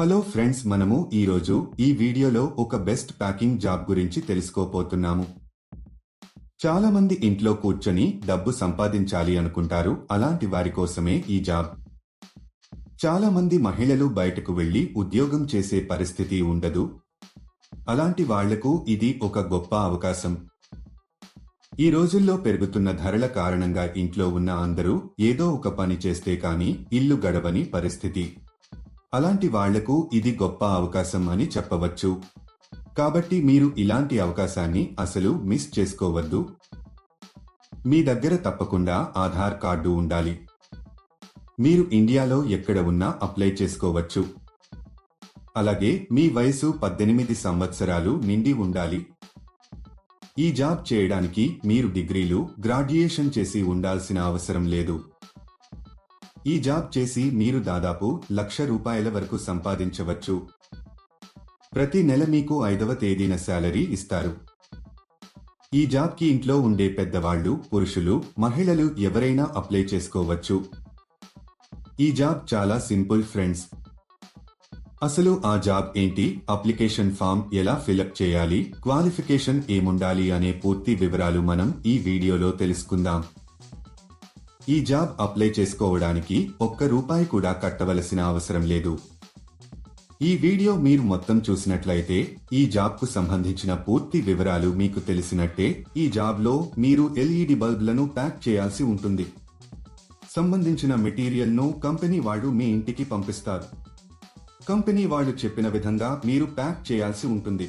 Hello friends మనము ఈరోజు ఈ వీడియోలో ఒక బెస్ట్ ప్యాకింగ్ జాబ్ గురించి తెలుసుకోపోతున్నాము చాలా మంది ఇంట్లో కూర్చొని డబ్బు సంపాదించాలి అనుకుంటారు అలాంటి వారి కోసమే ఈ జాబ్. చాలా మంది మహిళలు బయటకు వెళ్ళి ఉద్యోగం చేసే పరిస్థితి ఉండదు. అలాంటి వాళ్ళకు ఇది ఒక గొప్ప అవకాశం. ఈ రోజుల్లో పెరుగుతున్న ధరల కారణంగా ఇంట్లో ఉన్న అందరూ ఏదో ఒక పని చేస్తే కానీ ఇల్లు గడవని పరిస్థితి. అలాంటి వాళ్ళకు ఇది గొప్ప అవకాశం అని చెప్పవచ్చు. కాబట్టి మీరు ఇలాంటి అవకాశాన్ని అసలు మిస్ చేసుకోవద్దు. మీ దగ్గర తప్పకుండా ఆధార్ కార్డు ఉండాలి. మీరు ఇండియాలో ఎక్కడ ఉన్నా అప్లై చేసుకోవచ్చు. అలాగే మీ వయసు పద్దెనిమిది సంవత్సరాలు నిండి ఉండాలి. ఈ జాబ్ చేయడానికి మీరు డిగ్రీలు గ్రాడ్యుయేషన్ చేసి ఉండాల్సిన అవసరం లేదు. ఈ జాబ్ చేసి మీరు దాదాపు లక్ష రూపాయల వరకు సంపాదించవచ్చు. ప్రతి నెల మీకు ఐదవ తేదీన శాలరీ ఇస్తారు. ఈ జాబ్కి ఇంట్లో ఉండే పెద్దవాళ్ళు పురుషులు మహిళలు ఎవరైనా అప్లై చేసుకోవచ్చు. ఈ జాబ్ చాలా సింపుల్ ఫ్రెండ్స్. అసలు ఆ జాబ్ ఏంటి? అప్లికేషన్ ఫామ్ ఎలా ఫిలప్ చేయాలి? క్వాలిఫికేషన్ ఏముండాలి? అనే పూర్తి వివరాలు మనం ఈ వీడియోలో తెలుసుకుందాం. ఈ జాబ్ అప్లై చేసుకోవడానికి ఒక్క రూపాయి కూడా కట్టవలసిన అవసరం లేదు. ఈ వీడియో మీరు మొత్తం చూసినట్లయితే ఈ జాబ్కు సంబంధించిన పూర్తి వివరాలు మీకు తెలిసినట్టే ఈ జాబ్లో మీరు ఎల్ఈడి బల్బ్లను ప్యాక్ చేయాల్సి ఉంటుంది. సంబంధించిన మెటీరియల్ను కంపెనీ వాళ్ళు మీ ఇంటికి పంపిస్తారు. కంపెనీ వాళ్ళు చెప్పిన విధంగా మీరు ప్యాక్ చేయాల్సి ఉంటుంది.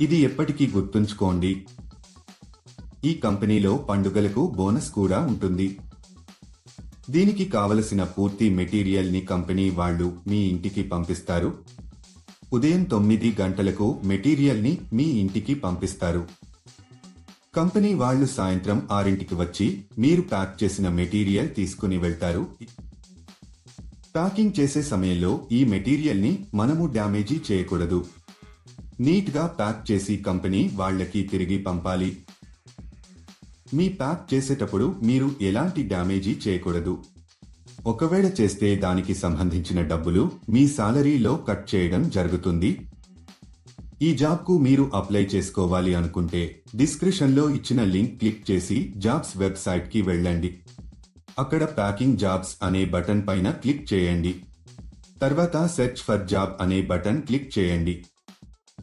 ఇది ఎప్పటికీ గుర్తుంచుకోండి. ఈ కంపెనీలో పండుగలకు బోనస్ కూడా ఉంటుంది. దీనికి కావలసిన పూర్తి మెటీరియల్ని కంపెనీ వాళ్ళు మీ ఇంటికి పంపిస్తారు. ఉదయం తొమ్మిది గంటలకు మెటీరియల్ని మీ ఇంటికి పంపిస్తారు. కంపెనీ వాళ్ళు సాయంత్రం ఆరింటికి వచ్చి మీరు ప్యాక్ చేసిన మెటీరియల్ తీసుకుని వెళ్తారు. ప్యాకింగ్ చేసే సమయంలో ఈ మెటీరియల్ని మనము డ్యామేజీ చేయకూడదు. నీట్గా ప్యాక్ చేసి కంపెనీ వాళ్ళకి తిరిగి పంపాలి. మీ ప్యాక్ చేసేటప్పుడు మీరు ఎలాంటి డ్యామేజీ చేయకూడదు. ఒకవేళ చేస్తే దానికి సంబంధించిన డబ్బులు మీ సాలరీలో కట్ చేయడం జరుగుతుంది. ఈ జాబ్కు మీరు అప్లై చేసుకోవాలి అనుకుంటే డిస్క్రిప్షన్లో ఇచ్చిన లింక్ క్లిక్ చేసి జాబ్స్ వెబ్సైట్కి వెళ్ళండి. అక్కడ ప్యాకింగ్ జాబ్స్ అనే బటన్ పైన క్లిక్ చేయండి. తర్వాత సెర్చ్ ఫర్ జాబ్ అనే బటన్ క్లిక్ చేయండి.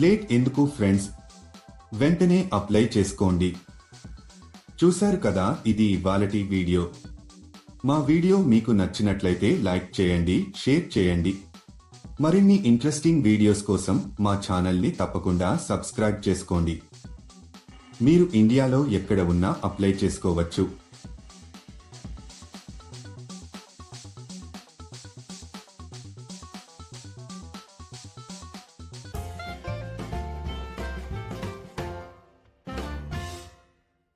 లేట్ ఎందుకు ఫ్రెండ్స్? వెంటనే అప్లై చేసుకోండి. చూశారు కదా ఇది ఇవాళటి వీడియో. మా వీడియో మీకు నచ్చినట్లయితే లైక్ చేయండి షేర్ చేయండి. మరిన్ని ఇంట్రెస్టింగ్ వీడియోస్ కోసం మా ఛానల్ని తప్పకుండా సబ్స్క్రైబ్ చేసుకోండి. మీరు ఇండియాలో ఎక్కడ ఉన్నా అప్లై చేసుకోవచ్చు.